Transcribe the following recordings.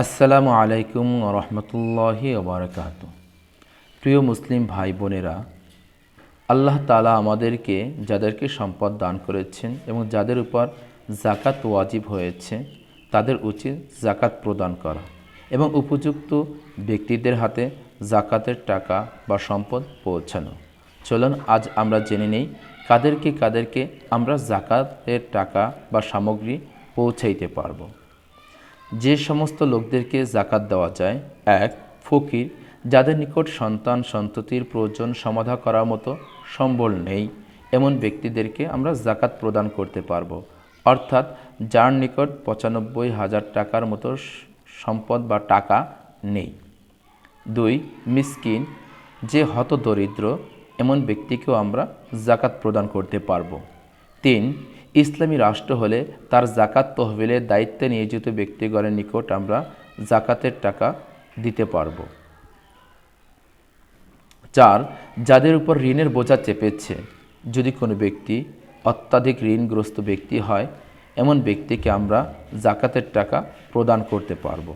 আসসালামু আলাইকুম রহমতুল্লাহি ওবরাকাত প্রিয় মুসলিম ভাই বোনেরা, আল্লাহ তালা আমাদেরকে, যাদেরকে সম্পদ দান করেছেন এবং যাদের উপর জাকাত ওয়াজিব হয়েছে, তাদের উচিত জাকাত প্রদান করা এবং উপযুক্ত ব্যক্তিদের হাতে জাকাতের টাকা বা সম্পদ পৌঁছানো। চলুন, আজ আমরা জেনে নেই কাদেরকে কাদেরকে আমরা জাকাতের টাকা বা সামগ্রী পৌঁছাইতে পারব। যে সমস্ত লোকদেরকে জাকাত দেওয়া যায়, এক, ফকির, যাদের নিকট সন্তান সন্ততির প্রয়োজন সমাধা করার মতো সম্বল নেই, এমন ব্যক্তিদেরকে আমরা জাকাত প্রদান করতে পারব। অর্থাৎ যার নিকট পঁচানব্বই হাজার টাকার মতো সম্পদ বা টাকা নেই। দুই, মিসকিন, যে হত দরিদ্র এমন ব্যক্তিকেও আমরা জাকাত প্রদান করতে পারব। তিন ইসলামী রাষ্ট্র হলে তার জাকাত তহবিলের দায়িত্বে নিয়োজিত ব্যক্তিগণের নিকট আমরা জাকাতের টাকা দিতে পারব। চার, যাদের উপর ঋণের বোঝা চেপেছে। যদি কোনো ব্যক্তি অত্যাধিক ঋণগ্রস্ত ব্যক্তি হয়, এমন ব্যক্তিকে আমরা জাকাতের টাকা প্রদান করতে পারব।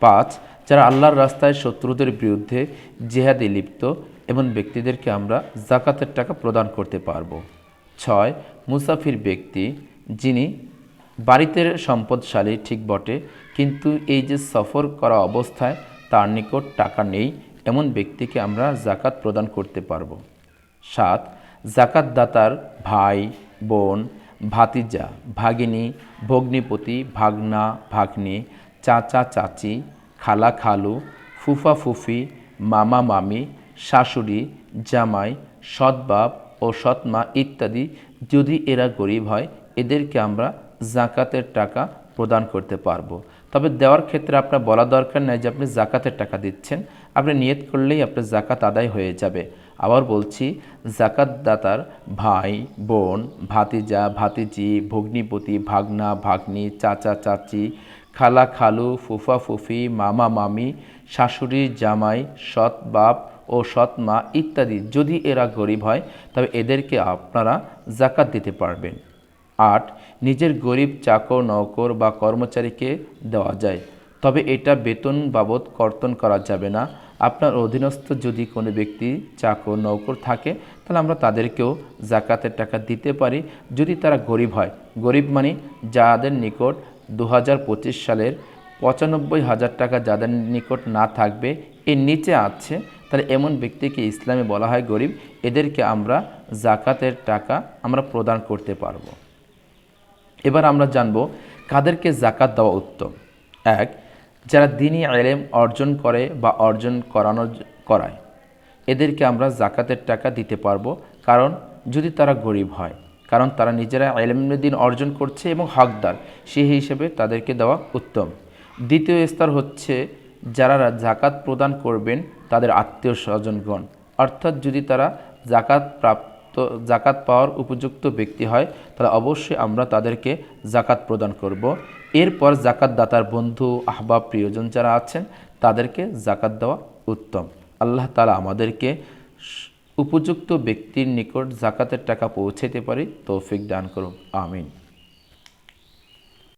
পাঁচ, যারা আল্লাহর রাস্তায় শত্রুদের বিরুদ্ধে জেহাদে লিপ্ত, এমন ব্যক্তিদেরকে আমরা জাকাতের টাকা প্রদান করতে পারব। ছয় মুসাফির ব্যক্তি যিনি বাড়িতে সম্পদশালী ঠিক বটে, কিন্তু এই যে সফর করা অবস্থায় তার নিকট টাকা নেই, এমন ব্যক্তিকে আমরা জাকাত প্রদান করতে পারব। সাত জাকাত দাতার ভাই, বোন, ভাতিজা, ভাগিনী, ভগ্নিপতি, ভাগনা, ভাগ্নি, চাচা, চাচি, খালা, খালু, ফুফা, ফুফি, মামা, মামি, শাশুড়ি, জামাই সৎবাপ ও সৎমা ইত্যাদি যদি এরা গরিব হয়, এদেরকে আমরা জাকাতের টাকা প্রদান করতে পারব। তবে দেওয়ার ক্ষেত্রে আপনার বলা দরকার নেই যে আপনি জাকাতের টাকা দিচ্ছেন। আপনি নিয়ত করলেই আপনার জাকাত আদায় হয়ে যাবে। আবার বলছি জাকাত দাতার ভাই, বোন, ভাতিজা, ভাতিজি, ভগ্নিপতি, ভাগনা, ভাগ্নি, চাচা, চাচি, খালা, খালু, ফুফা, ফুফি, মামা, মামি, শাশুড়ি, জামাই, সৎ বাপ ও সৎ মা ইত্যাদি যদি এরা গরিব হয়, তবে এদেরকে আপনারা জাকাত দিতে পারবেন। আট, নিজের গরিব চাকর, নৌকর বা কর্মচারীকে দেওয়া যায়। তবে এটা বেতন বাবদ কর্তন করা যাবে না। আপনার অধীনস্থ যদি কোনো ব্যক্তি চাকর, নৌকর থাকে, তাহলে আমরা তাদেরকেও জাকাতের টাকা দিতে পারি। যদি তারা গরিব হয়, গরিব মানে যাদের নিকট দু হাজার পঁচিশ সালের পঁচানব্বই হাজার টাকা যাদের নিকট না থাকবে, এর নিচে আছে তাহলে এমন ব্যক্তিকে ইসলামে বলা হয় গরিব, এদেরকে আমরা জাকাতের টাকা আমরা প্রদান করতে পারব। এবার আমরা জানব কাদেরকে জাকাত দেওয়া উত্তম। এক, যারা দিনী এলেম অর্জন করে বা অর্জন করানো করায়, এদেরকে আমরা জাকাতের টাকা দিতে পারব কারণ যদি তারা গরিব হয়, কারণ তারা নিজেরা দিন অর্জন করছে এবং হকদার, সেই হিসেবে তাদেরকে দেওয়া উত্তম। দ্বিতীয় স্তর হচ্ছে যারা জাকাত প্রদান করবেন তাদের আত্মীয় স্বজনগণ। অর্থাৎ যদি তারা জাকাত প্রাপ্ত, জাকাত পাওয়ার উপযুক্ত ব্যক্তি হয়, তাহলে অবশ্যই আমরা তাদেরকে জাকাত প্রদান করব। এরপর জাকাত দাতার বন্ধু, আহবাব, প্রিয়জন যারা আছেন, তাদেরকে জাকাত দেওয়া উত্তম। আল্লাহ তালা আমাদেরকে উপযুক্ত ব্যক্তির নিকট জাকাতের টাকা পৌঁছাতে পারি, তৌফিক দান করুন। আমিন।